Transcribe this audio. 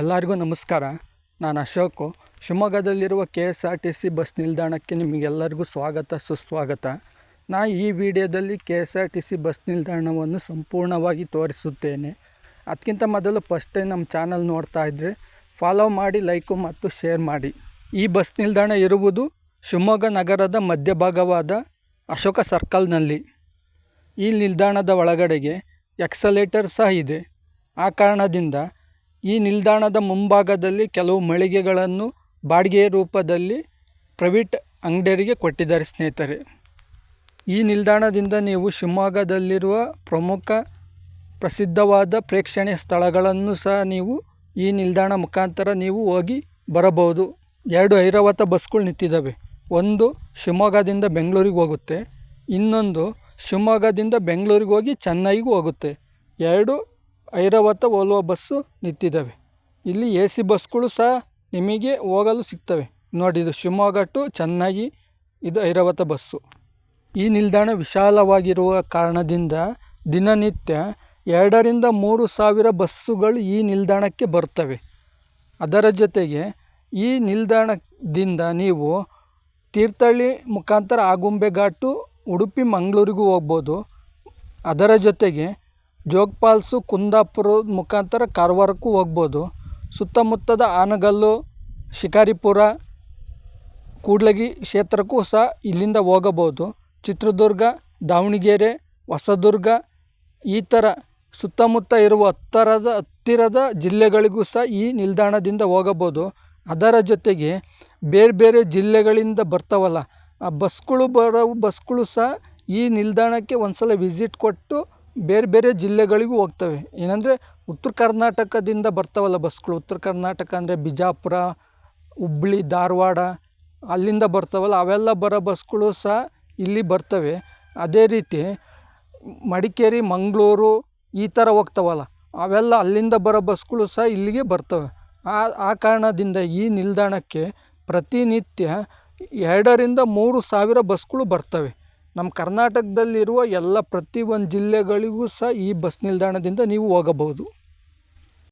ಎಲ್ಲರಿಗೂ ನಮಸ್ಕಾರ. ನಾನು Ashok. ಶಿವಮೊಗ್ಗದಲ್ಲಿರುವ K S R T C bus ನಿಲ್ದಾಣಕ್ಕೆ ನಿಮಗೆಲ್ಲರಿಗೂ ಸ್ವಾಗತ, ಸುಸ್ವಾಗತ. ನಾ ಈ ವಿಡಿಯೋದಲ್ಲಿ K S R T C bus ನಿಲ್ದಾಣವನ್ನು ಸಂಪೂರ್ಣವಾಗಿ ತೋರಿಸುತ್ತೇನೆ. ಅದಕ್ಕಿಂತ ಮೊದಲು ಫಸ್ಟ್ ಟೈಮ್ ನಮ್ಮ ಚಾನಲ್ ನೋಡ್ತಾ ಇದ್ದರೆ ಫಾಲೋ ಮಾಡಿ ಲೈಕು ಮತ್ತು ಶೇರ್ ಮಾಡಿ. ಈ ಬಸ್ ನಿಲ್ದಾಣ ಇರುವುದು ಶಿವಮೊಗ್ಗ ನಗರದ ಮಧ್ಯಭಾಗವಾದ ಅಶೋಕ ಸರ್ಕಲ್ನಲ್ಲಿ ಈ ನಿಲ್ದಾಣದ ಒಳಗಡೆಗೆ ಎಕ್ಸಲೇಟರ್ ಸಹ ಇದೆ. ಆ ಕಾರಣದಿಂದ ಈ ನಿಲ್ದಾಣದ ಮುಂಭಾಗದಲ್ಲಿ ಕೆಲವು ಮಳಿಗೆಗಳನ್ನು ಬಾಡಿಗೆ ರೂಪದಲ್ಲಿ ಪ್ರೈವೇಟ್ ಅಂಗಡಿಯರಿಗೆ ಕೊಟ್ಟಿದ್ದಾರೆ ಸ್ನೇಹಿತರೆ. ಈ ನಿಲ್ದಾಣದಿಂದ ನೀವು ಶಿವಮೊಗ್ಗದಲ್ಲಿರುವ ಪ್ರಮುಖ ಪ್ರಸಿದ್ಧವಾದ ಪ್ರೇಕ್ಷಣೀಯ ಸ್ಥಳಗಳನ್ನು ಸಹ ನೀವು ಈ ನಿಲ್ದಾಣ ಮುಖಾಂತರ ನೀವು ಹೋಗಿ ಬರಬಹುದು. ಎರಡು ಐರಾವತ ಬಸ್ಗಳು ನಿಂತಿದ್ದಾವೆ. ಒಂದು ಶಿವಮೊಗ್ಗದಿಂದ ಬೆಂಗಳೂರಿಗೆ ಹೋಗುತ್ತೆ. ಇನ್ನೊಂದು ಶಿವಮೊಗ್ಗದಿಂದ ಬೆಂಗಳೂರಿಗೆ ಹೋಗಿ ಚೆನ್ನೈಗೂ ಹೋಗುತ್ತೆ. ಎರಡು ಐರಾವತ ಓಲ್ವಾ ಬಸ್ಸು ನಿಂತಿದ್ದಾವೆ. ಇಲ್ಲಿ ಎ ಸಿ ಬಸ್ಗಳು ಸಹ ನಿಮಗೆ ಹೋಗಲು ಸಿಗ್ತವೆ. ನೋಡಿ, ಇದು ಶಿವಮೊಗ್ಗ ಟು ಚೆನ್ನಾಗಿ ಇದು ಐರಾವತ ಬಸ್ಸು. ಈ ನಿಲ್ದಾಣ ವಿಶಾಲವಾಗಿರುವ ಕಾರಣದಿಂದ ದಿನನಿತ್ಯ ಎರಡರಿಂದ ಮೂರು ಸಾವಿರ ಬಸ್ಸುಗಳು ಈ ನಿಲ್ದಾಣಕ್ಕೆ ಬರ್ತವೆ. ಅದರ ಜೊತೆಗೆ ಈ ನಿಲ್ದಾಣದಿಂದ ನೀವು ತೀರ್ಥಹಳ್ಳಿ ಮುಖಾಂತರ ಆಗುಂಬೆ ಘಾಟು ಉಡುಪಿ, ಮಂಗಳೂರಿಗೂ ಹೋಗ್ಬೋದು. ಅದರ ಜೊತೆಗೆ ಜೋಗ್ ಫಾಲ್ಸು ಕುಂದಾಪುರ ಮುಖಾಂತರ ಕಾರವಾರಕ್ಕೂ ಹೋಗ್ಬೋದು. ಸುತ್ತಮುತ್ತದ ಆನಗಲ್ಲು, ಶಿಕಾರಿಪುರ, ಕೂಡ್ಲಗಿ ಕ್ಷೇತ್ರಕ್ಕೂ ಸಹ ಇಲ್ಲಿಂದ ಹೋಗಬಹುದು ಚಿತ್ರದುರ್ಗ, ದಾವಣಗೆರೆ, ಹೊಸದುರ್ಗ ಈ ಥರ ಸುತ್ತಮುತ್ತ ಇರುವ ಹತ್ತರದ ಹತ್ತಿರದ ಜಿಲ್ಲೆಗಳಿಗೂ ಸಹ ಈ ನಿಲ್ದಾಣದಿಂದ ಹೋಗಬಹುದು ಅದರ ಜೊತೆಗೆ ಬೇರೆ ಬೇರೆ ಜಿಲ್ಲೆಗಳಿಂದ ಬರ್ತಾವಲ್ಲ, ಆ ಬಸ್ಗಳು ಬರೋ ಬಸ್ಗಳು ಸಹ ಈ ನಿಲ್ದಾಣಕ್ಕೆ ಒಂದು ಸಲ ವಿಸಿಟ್ ಕೊಟ್ಟು ಬೇರೆ ಬೇರೆ ಜಿಲ್ಲೆಗಳಿಗೂ ಹೋಗ್ತವೆ. ಏನಂದರೆ ಉತ್ತರ ಕರ್ನಾಟಕದಿಂದ ಬರ್ತಾವಲ್ಲ ಬಸ್ಗಳು. ಉತ್ತರ ಕರ್ನಾಟಕ ಅಂದರೆ ಬಿಜಾಪುರ, ಹುಬ್ಳಿ, ಧಾರವಾಡ ಅಲ್ಲಿಂದ ಬರ್ತಾವಲ್ಲ. ಅವೆಲ್ಲ ಬರೋ ಬಸ್ಗಳು ಸಹ ಇಲ್ಲಿ ಬರ್ತವೆ. ಅದೇ ರೀತಿ ಮಡಿಕೇರಿ, ಮಂಗಳೂರು ಈ ಥರ ಹೋಗ್ತಾವಲ್ಲ. ಅವೆಲ್ಲ ಅಲ್ಲಿಂದ ಬರೋ ಬಸ್ಗಳು ಸಹ ಇಲ್ಲಿಗೆ ಬರ್ತವೆ. ಆ ಆ ಕಾರಣದಿಂದ ಈ ನಿಲ್ದಾಣಕ್ಕೆ ಪ್ರತಿನಿತ್ಯ ಎರಡರಿಂದ ಮೂರು ಸಾವಿರ ಬಸ್ಗಳು ಬರ್ತವೆ. ನಮ್ಮ ಕರ್ನಾಟಕದಲ್ಲಿರುವ ಎಲ್ಲ ಪ್ರತಿ ಒಂದು ಜಿಲ್ಲೆಗಳಿಗೂ ಸಹ ಈ ಬಸ್ ನಿಲ್ದಾಣದಿಂದ ನೀವು ಹೋಗಬಹುದು.